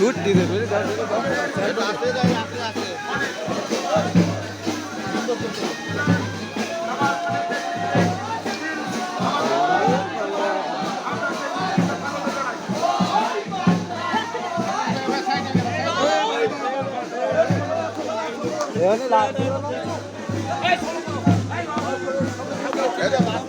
ছুট দিতে Yeah.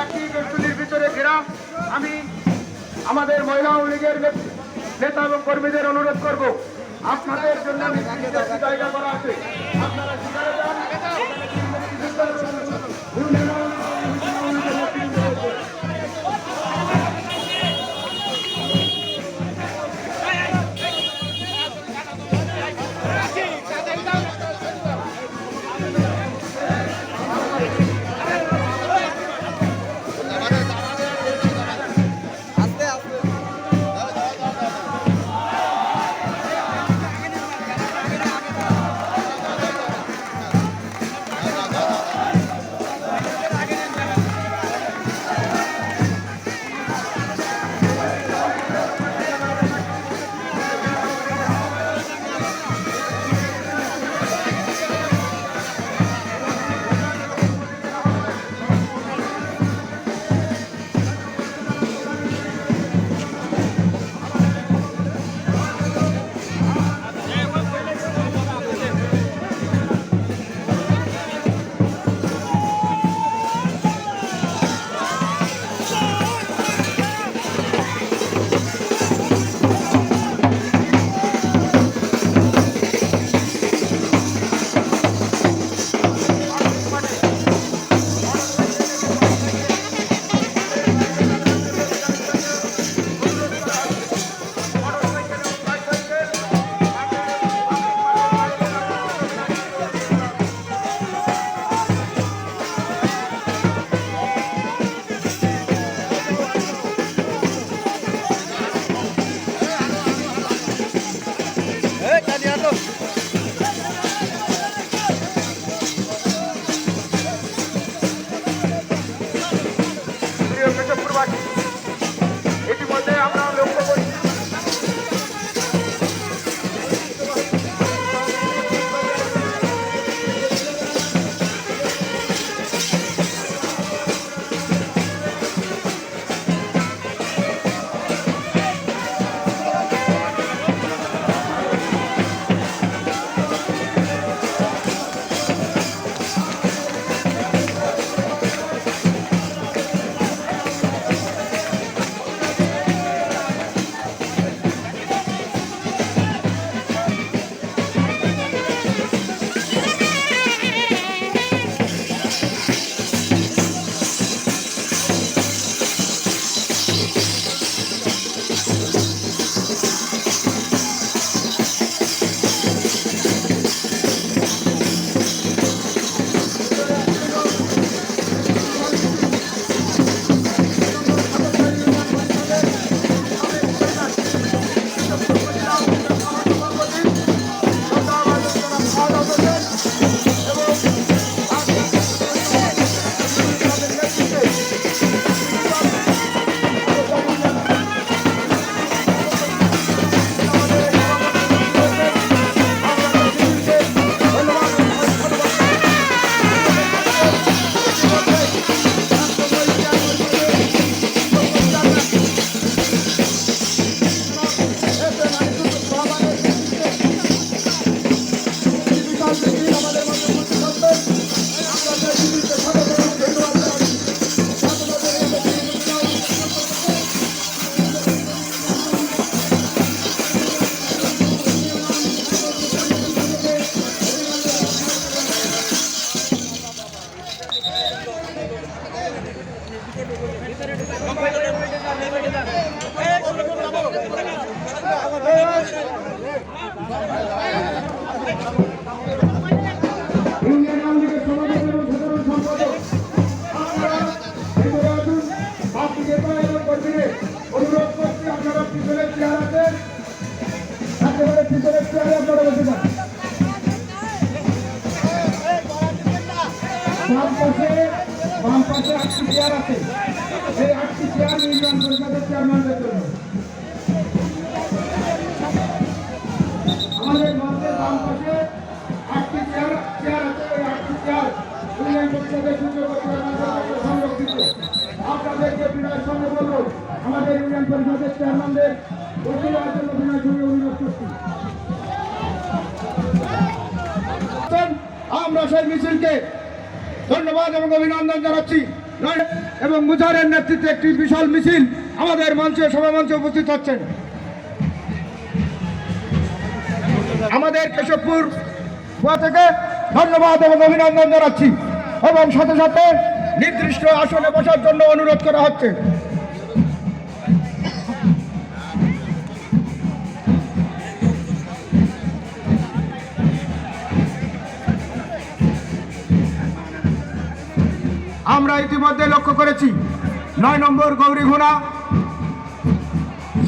একটি বেষ্টনীর ভিতরে ঘেরা আমি আমাদের মহিলা লীগের নেতা এবং কর্মীদের অনুরোধ করব, আপনাদের জন্য জায়গা করা আছে। চেয়ার আছে। সেই আটটি চেয়ার ইউনিয়ন পরিষদের চেয়ারম্যানদের জন্য। আমাদের মঞ্চের বাম পাশে আটটি চেয়ার চেয়ার আছে। ওই আটটি চেয়ার ইউনিয়ন পরিষদের সুযোগ সংরক্ষিত। আপনাদেরকে বিনয়ের সঙ্গে বলব, আমাদের ইউনিয়ন পরিষদের চেয়ারম্যানদের বসে যাওয়ার জন্য বিনয় সঙ্গে অনুরোধ করছি। আমরা সেই মিছিলকে ধন্যবাদ এবং অভিনন্দন জানাচ্ছি। এবং মুজারের নেতৃত্বে একটি বিশাল মিছিল আমাদের মঞ্চে, সভা মঞ্চে উপস্থিত হচ্ছেন। আমাদের কেশবপুর থেকে ধন্যবাদ এবং অভিনন্দন জানাচ্ছি। এবং সাথে সাথে নির্দিষ্ট আসনে বসার জন্য অনুরোধ করা হচ্ছে। আমরা ইতিমধ্যে লক্ষ্য করেছি। নয় নম্বর গৌরীঘোনা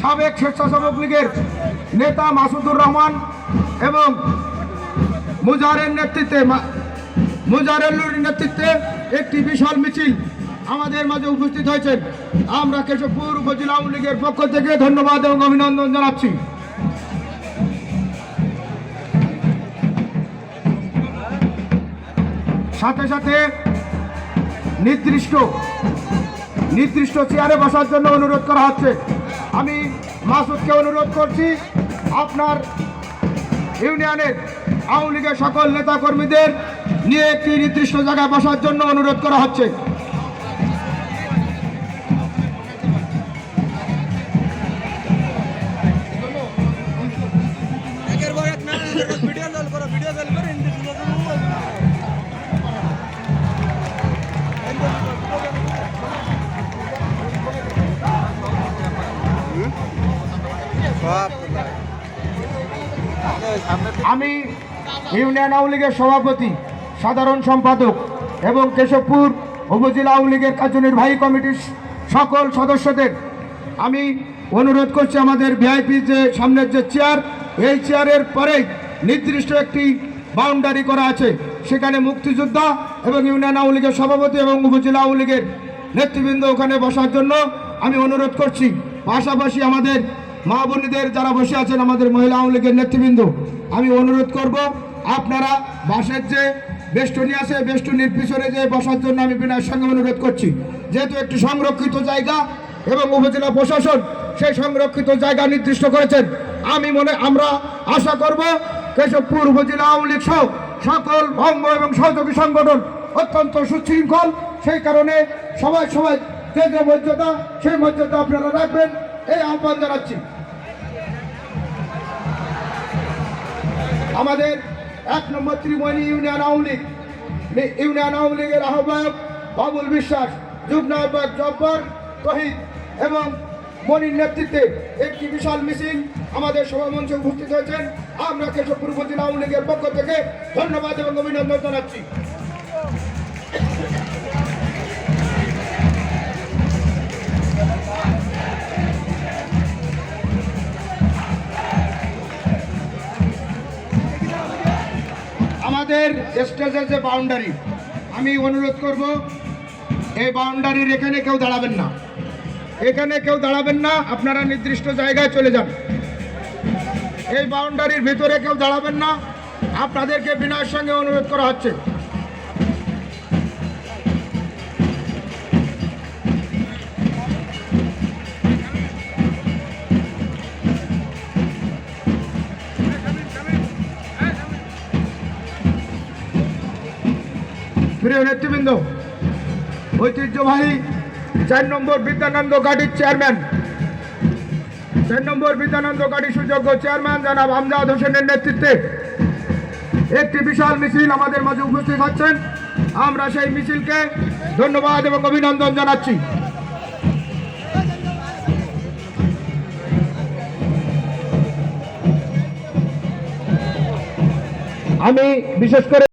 সাবেক স্বেচ্ছাসেবক লীগের নেতা মাসুদুর রহমান এবং মুজারের নেতৃত্বে মুজারেল্লুর নেতৃত্বে একটি বিশাল মিছিল আমাদের মাঝে উপস্থিত হয়েছেন। আমরা কেশবপুর উপজেলা আওয়ামী লীগের পক্ষ থেকে ধন্যবাদ এবং অভিনন্দন জানাচ্ছি। সাথে সাথে নির্দিষ্ট নির্দিষ্ট চেয়ারে বসার জন্য অনুরোধ করা হচ্ছে। আমি মাসুদকে অনুরোধ করছি, আপনার ইউনিয়নের আওয়ামী লীগের সকল নেতাকর্মীদের নিয়ে একটি নির্দিষ্ট জায়গায় বসার জন্য অনুরোধ করা হচ্ছে। আমি ইউনিয়ন আওয়ামী সভাপতি, সাধারণ সম্পাদক এবং কেশবপুর উপজেলা আওয়ামী লীগের কার্যনির্বাহী কমিটির সকল সদস্যদের আমি অনুরোধ করছি আমাদের ভিআইপি যে সামনের যে চেয়ার, এই চেয়ারের পরেই নির্দিষ্ট একটি বাউন্ডারি করা আছে, সেখানে মুক্তিযোদ্ধা এবং ইউনিয়ন আওয়ামী লীগের সভাপতি এবং উপজেলা আওয়ামী লীগের নেতৃবৃন্দ ওখানে বসার জন্য আমি অনুরোধ করছি। পাশাপাশি আমাদের মা বোনেদের যারা বসে আছেন আমাদের মহিলা আওয়ামী লীগের নেতৃবৃন্দ, আমি অনুরোধ করব, আপনারা বাসের যে বেষ্টনী আছে, বেষ্টনীর পিছনে যে বসার জন্য আমি বিনয়ের সঙ্গে অনুরোধ করছি, যেহেতু একটি সংরক্ষিত জায়গা এবং উপজেলা প্রশাসন সেই সংরক্ষিত জায়গা নির্দিষ্ট করেছেন, আমি মনে, আমরা আশা করব কেশবপুর উপজেলা আওয়ামী লীগ সহ সকল ভঙ্গ এবং সহযোগী সংগঠন অত্যন্ত সুশৃঙ্খল, সেই কারণে সবাই সবাই যে যে মর্যাদা, সেই মর্যাদা আপনারা রাখবেন, এই আহ্বান জানাচ্ছি। আমাদের এক নম্বর ত্রিমণি ইউনিয়ন আওয়ামী লীগ। ইউনিয়ন আওয়ামী লীগের আহ্বায়ক বাবুল বিশ্বাস, যুগ্ম আহ্বায়ক জব্বর তহিদ এবং মনির নেতৃত্বে একটি বিশাল মিছিল আমাদের সভামঞ্চে উপস্থিত হয়েছেন। আমরা কেশবপুর উপজেলা আওয়ামী লীগের পক্ষ থেকে ধন্যবাদ এবং অভিনন্দন জানাচ্ছি। আমাদের স্টেজের যে বাউন্ডারি আমি অনুরোধ করব, এই বাউন্ডারির এখানে কেউ দাঁড়াবেন না। এখানে কেউ দাঁড়াবেন না, আপনারা নির্দিষ্ট জায়গায় চলে যান। এই বাউন্ডারির ভিতরে কেউ দাঁড়াবেন না। আপনাদেরকে বিনয়ের সঙ্গে অনুরোধ করা হচ্ছে। প্রিয় নেতৃবৃন্দ, ঐতিহ্যবাহী চার নম্বর বিদ্যানন্দ গাড়ির চেয়ারম্যান। চার নম্বর বিদ্যানন্দ গাড়ি সুযোগ্য চেয়ারম্যান জনাব আমজাদ হোসেনের নেতৃত্বে একটি বিশাল মিছিল আমাদের মাঝে উপস্থিত হচ্ছেন। আমরা সেই মিছিলকে ধন্যবাদ এবং অভিনন্দন জানাচ্ছি। আমি বিশেষ করে